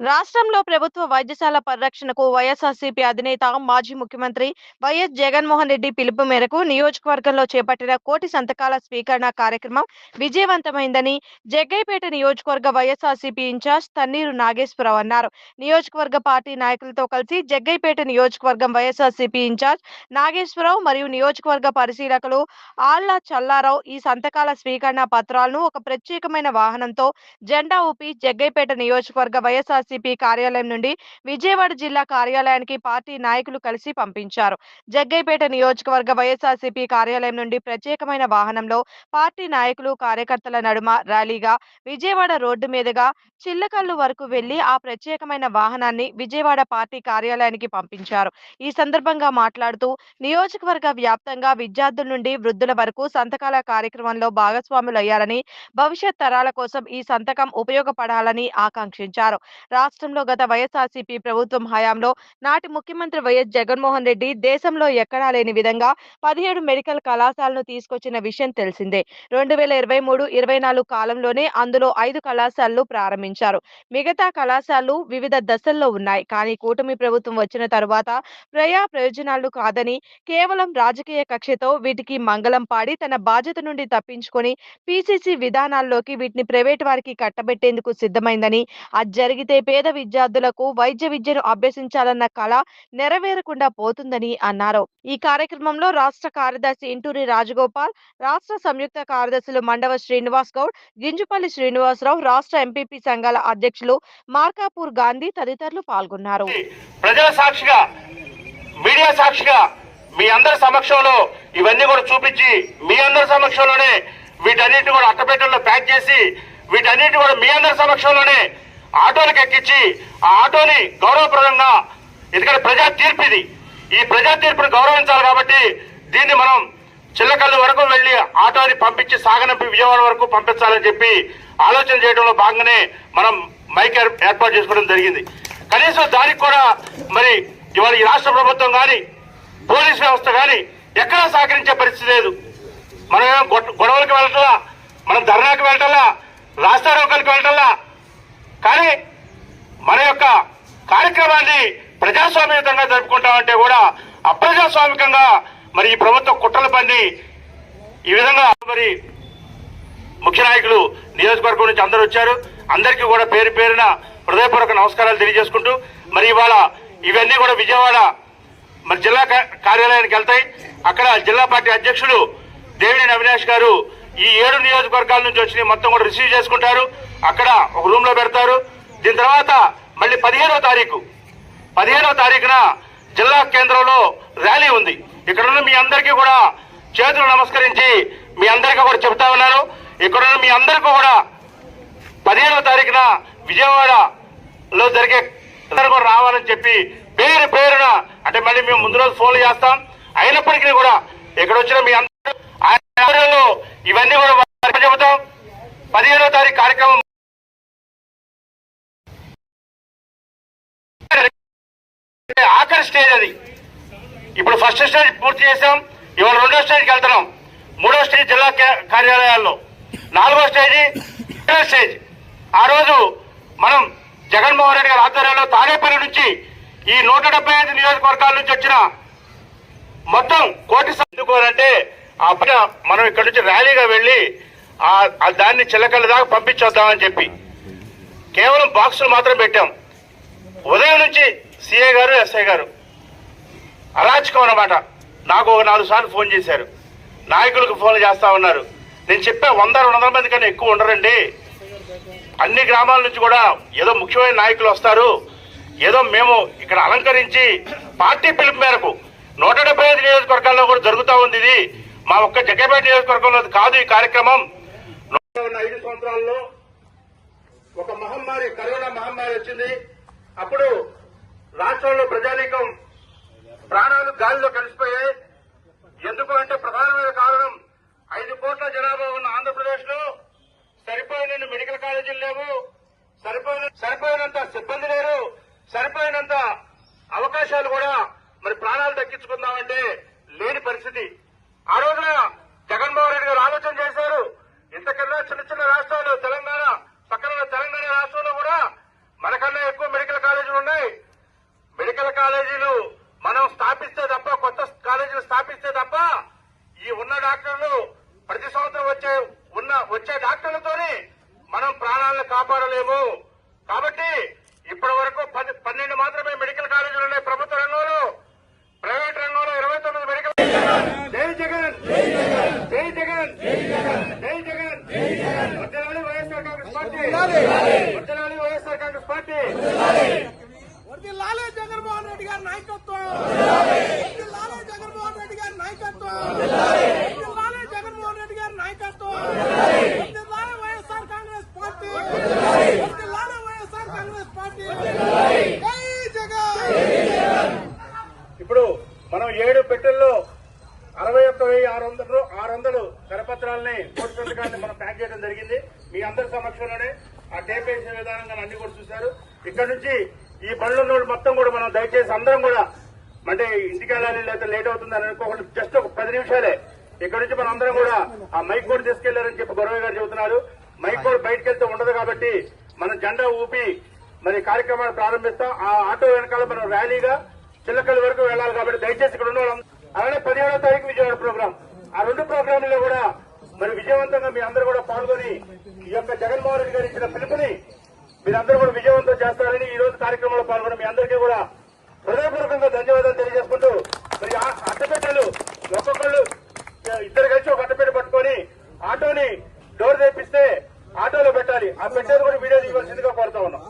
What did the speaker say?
రాష్ట్రంలో ప్రభుత్వ వైద్యశాల పరిరక్షణకు వైఎస్ఆర్సీపీ అధినేత మాజీ ముఖ్యమంత్రి వైఎస్ జగన్మోహన్ రెడ్డి పిలుపు మేరకు నియోజకవర్గంలో చేపట్టిన కోటి సంతకాల స్వీకరణ కార్యక్రమం విజయవంతమైందని జగ్గైపేట నియోజకవర్గ వైఎస్ఆర్సీపీ ఇన్ఛార్జ్ తన్నీరు నాగేశ్వరరావు అన్నారు. నియోజకవర్గ పార్టీ నాయకులతో కలిసి జగ్గైపేట నియోజకవర్గం వైఎస్ఆర్సీపీ ఇన్ఛార్జ్ నాగేశ్వరరావు మరియు నియోజకవర్గ పరిశీలకులు ఆళ్ళ చల్లారావు ఈ సంతకాల స్వీకరణ పత్రాలను ఒక ప్రత్యేకమైన వాహనంతో జెండా ఊపి జగ్గైపేట నియోజకవర్గ వైఎస్ఆర్సీపీ కార్యాలయం నుండి విజయవాడ జిల్లా కార్యాలయానికి పార్టీ నాయకులు కలిసి పంపించారు. జగ్గైపేట నియోజకవర్గ వైఎస్ఆర్సీపీ కార్యాలయం నుండి ప్రత్యేకమైన వాహనంలో పార్టీ నాయకులు కార్యకర్తల నడుమ ర్యాలీగా విజయవాడ రోడ్డు మీదుగా చిల్లకల్లు వరకు వెళ్ళి ఆ ప్రత్యేకమైన వాహనాన్ని విజయవాడ పార్టీ కార్యాలయానికి పంపించారు. ఈ సందర్భంగా మాట్లాడుతూ నియోజకవర్గ వ్యాప్తంగా విద్యార్థుల నుండి వృద్ధుల వరకు సంతకాల కార్యక్రమంలో భాగస్వాములయ్యారని భవిష్యత్ తరాల కోసం ఈ సంతకం ఉపయోగపడాలని ఆకాంక్షించారు. రాష్ట్రంలో గత వైఎస్ఆర్సీపీ ప్రభుత్వం హయాంలో నాటి ముఖ్యమంత్రి వైఎస్ జగన్మోహన్ రెడ్డి దేశంలో ఎక్కడా లేని విధంగా పదిహేడు మెడికల్ కళాశాలను తీసుకొచ్చిన విషయం తెలిసిందే. రెండు వేల ఇరవై మూడు ఇరవై నాలుగు కాలంలోనే అందులో ఐదు కళాశాలలు ప్రారంభించారు. మిగతా కళాశాలలు వివిధ దశల్లో ఉన్నాయి. కానీ కూటమి ప్రభుత్వం వచ్చిన తరువాత ప్రయా ప్రయోజనాలు కాదని కేవలం రాజకీయ కక్షతో వీటికి మంగళం పాడి తన బాధ్యత నుండి తప్పించుకొని పిసిసి విధానాల్లోకి వీటిని ప్రైవేట్ వారికి కట్టబెట్టేందుకు సిద్ధమైందని అది జరిగితే పేద విద్యార్థులకు వైద్య విద్యను అభ్యసించాలన్న కళ నెరవేరకుండా పోతుందని అన్నారు. ఈ కార్యక్రమంలో రాష్ట్ర కార్యదర్శి ఇంటూరి రాజగోపాల్ రాష్ట్ర సంయుక్త కార్యదర్శులు మండవ శ్రీనివాస్ గౌడ్ గింజుపల్లి శ్రీనివాసరావు రాష్ట్ర ఎంపీపీ సంఘాల అధ్యక్షులు మార్కాపూర్ గాంధీ తదితరులు పాల్గొన్నారు. ప్రజల సాక్షిగా మీడియా సాక్షిగా మీ అందరి సమక్షంలో ఇవన్నీ కూడా చూపించి మీ అందరి సమక్షంలోనే వీటన్నిటి కూడా అట్టపెట్టెల్లో ప్యాక్ చేసి వీటన్నిటి కూడా మీ అందరి సమక్షంలోనే ఆటోలకు ఎక్కించి ఆ ఆటోని గౌరవప్రదంగా ఎందుకంటే ప్రజా తీర్పు ఇది. ఈ ప్రజా తీర్పును గౌరవించాలి కాబట్టి దీన్ని మనం చిల్లకల్లు వరకు వెళ్ళి ఆటోని పంపించి సాగనంపి విజయవాడ వరకు పంపించాలని చెప్పి ఆలోచన చేయడంలో భాగంగానే మనం మైక్ ఏర్పాటు చేసుకోవడం జరిగింది. కనీసం దానికి కూడా మరి ఇవాళ ఈ రాష్ట్ర ప్రభుత్వం కానీ పోలీస్ వ్యవస్థ కానీ ఎక్కడా సహకరించే పరిస్థితి లేదు. మనం గొడవలకు వెళ్ళటలా మనం ధర్నాకు వెళ్ళటలా రాస్తారోకలకు వెళ్ళటలా కానీ మన యొక్క కార్యక్రమాన్ని ప్రజాస్వామ్యతంగా జరుపుకుంటామంటే కూడా అప్రజాస్వామికంగా మరి ఈ ప్రభుత్వం కుట్రల పని ఈ విధంగా మరి ముఖ్య నాయకులు నియోజకవర్గం నుంచి అందరూ వచ్చారు. అందరికీ కూడా పేరు పేరున హృదయపూర్వక నమస్కారాలు తెలియజేసుకుంటూ మరి ఇవాళ ఇవన్నీ కూడా విజయవాడ మరి జిల్లా కార్యాలయానికి వెళ్తాయి. అక్కడ జిల్లా పార్టీ అధ్యక్షులు దేవినేని అవినాష్ గారు ఈ ఏడు నియోజకవర్గాల నుంచి వచ్చిన మొత్తం కూడా రిసీవ్ చేసుకుంటారు. అక్కడ ఒక రూమ్లో పెడతారు. దీని తర్వాత మళ్ళీ పదిహేడవ తారీఖు. పదిహేడవ తారీఖున జిల్లా కేంద్రంలో ర్యాలీ ఉంది. ఇక్కడ ఉన్న మీ అందరికీ కూడా చేతులు నమస్కరించి మీ అందరికీ కూడా చెప్తా ఉన్నాను. ఇక్కడ ఉన్న మీ అందరికీ కూడా పదిహేడవ తారీఖున విజయవాడలో జరిగే కూడా రావాలని చెప్పి పేరు పేరున అంటే మళ్ళీ మేము ముందు రోజు ఫోన్లు చేస్తాం. అయినప్పటికీ కూడా ఇక్కడ వచ్చిన మీ అందరూ ఇవన్నీ కూడా చెబుతాం. పదిహేడవ తారీఖు కార్యక్రమం ఆఖరి స్టేజ్ అది. ఇప్పుడు ఫస్ట్ స్టేజ్ పూర్తి చేసాం ఇవాళ రెండో స్టేజ్కి వెళ్తున్నాం. మూడో స్టేజ్ జిల్లా కార్యాలయాల్లో. నాలుగో స్టేజ్ స్టేజ్. ఆ రోజు మనం జగన్మోహన్ రెడ్డి గారి ఆధ్వర్యంలో తాడేపల్లి నుంచి ఈ నూట డెబ్బై ఐదు నియోజకవర్గాల నుంచి వచ్చిన మొత్తం కోటి సర్దుకోవాలంటే ఆ పైన మనం ఇక్కడ నుంచి ర్యాలీగా వెళ్ళి ఆ దాన్ని చిలకల దాకా పంపించొద్దామని చెప్పి. కేవలం బాక్సులు మాత్రం పెట్టాం. ఉదయం నుంచి సిఏ గారు ఎస్ఐ గారు. అరాచకం అన్నమాట. నాకు ఒక నాలుగు సార్లు ఫోన్ చేశారు. నాయకులకు ఫోన్ చేస్తా ఉన్నారు. నేను చెప్పా వంద రెండు వందల మంది కన్నా ఎక్కువ ఉండరండి. అన్ని గ్రామాల నుంచి కూడా ఏదో ముఖ్యమైన నాయకులు వస్తారు. ఏదో మేము ఇక్కడ అలంకరించి పార్టీ పిలుపు మేరకు నూట డెబ్బై ఐదు నియోజకవర్గాల్లో కూడా జరుగుతూ ఉంది ఇది. మా ఒక్క జగ్గపేట నియోజకవర్గంలో కాదు ఈ కార్యక్రమం. ఐదు సంవత్సరాల్లో ఒక మహమ్మారి కరోనా మహమ్మారి వచ్చింది. అప్పుడు రాష్ట్రంలో ప్రజానీకం ప్రాణాలు గాలిలో కలిసిపోయాయి. ఎందుకు అంటే ప్రధానమైన కారణం ఐదు కోట్ల జనాభా ఉన్న ఆంధ్రప్రదేశ్లో సరిపోయిన మెడికల్ కాలేజీలు లేవు. సరిపోయిన సరిపోయినంత సిబ్బంది లేరు. సరిపోయినంత అవకాశాలు కూడా మరి ప్రాణాలు దక్కించుకుందామంటే స్థాపిస్తే తప్ప కొత్త కాలేజీలు స్థాపిస్తే తప్ప ఈ ఉన్న డాక్టర్లు ప్రతి సంవత్సరం వచ్చే ఉన్న వచ్చే డాక్టర్లతోనే మనం ప్రాణాలను కాపాడలేము. కాబట్టి ఇప్పటి వరకు పది పన్నెండు గారి నాయకత్వం. వర్ధిల్లాలే జగన్మోహన్ రెడ్డి గారి నాయకత్వం. వర్ధిల్లాలే జగన్మోహన్ రెడ్డి గారి నాయకత్వం. వర్ధిల్లాలే వైఎస్ఆర్ కాంగ్రెస్ పార్టీ. వర్ధిల్లాలే వైఎస్ఆర్ కాంగ్రెస్ పార్టీ. జగన్. ఇప్పుడు మనం ఏడు పెట్టెల్లో అరవై ఒక్క వెయ్యి ఆరు వందలు ఆరు వందలు కరపత్రాలని కోర్టు సంతకాన్ని మనం ప్యాక్ చేయడం జరిగింది. మీ అందరి సమక్షంలోనే ఆ టేప్ వేసిన విధానంగా అన్ని కూడా చూశారు. ఇక్కడ నుంచి ఈ పనులు మొత్తం కూడా మనం దయచేసి అందరం కూడా అంటే ఇంటికి వెళ్ళాలి లేకపోతే లేట్ అవుతుంది అని అనుకోకుండా జస్ట్ ఒక పది నిమిషాలే. ఇక్కడ నుంచి మనం అందరం కూడా ఆ మైక్ కూడా తీసుకెళ్ళారని చెప్పి గొడవ గారు చెబుతున్నారు. మైక్ కూడా బయటకు వెళ్తే ఉండదు కాబట్టి మనం జెండా ఊపి మరి కార్యక్రమాన్ని ప్రారంభిస్తాం. ఆ ఆటో వెనకాల మనం ర్యాలీగా చిల్లకల్లి వరకు వెళ్ళాలి కాబట్టి దయచేసి ఇక్కడ ఉన్న అలానే పదిహేడో తారీఖు విజయవాడ ప్రోగ్రాం. ఆ రెండు ప్రోగ్రాంలో కూడా మరి విజయవంతంగా మీ అందరూ కూడా పాల్గొని ఈ యొక్క జగన్మోహన్ రెడ్డి గారు ఇచ్చిన పిలుపుని మీరందరూ కూడా విజయవంతం చేస్తారని ఈ రోజు కార్యక్రమంలో పాల్గొన్న మీ అందరికీ కూడా హృదయపూర్వకంగా ధన్యవాదాలు తెలియజేసుకుంటూ మరి ఆ అట్టపెట్టెలు ఒక్కొక్కళ్ళు ఇద్దరు కలిసి ఒక అట్టపెట్టె పట్టుకొని ఆటోని డోర్ తెప్పిస్తే ఆటోలో పెట్టాలి. ఆ పెట్టేది కూడా వీడియో తీయవలసిందిగా కోరుతా ఉన్నాం.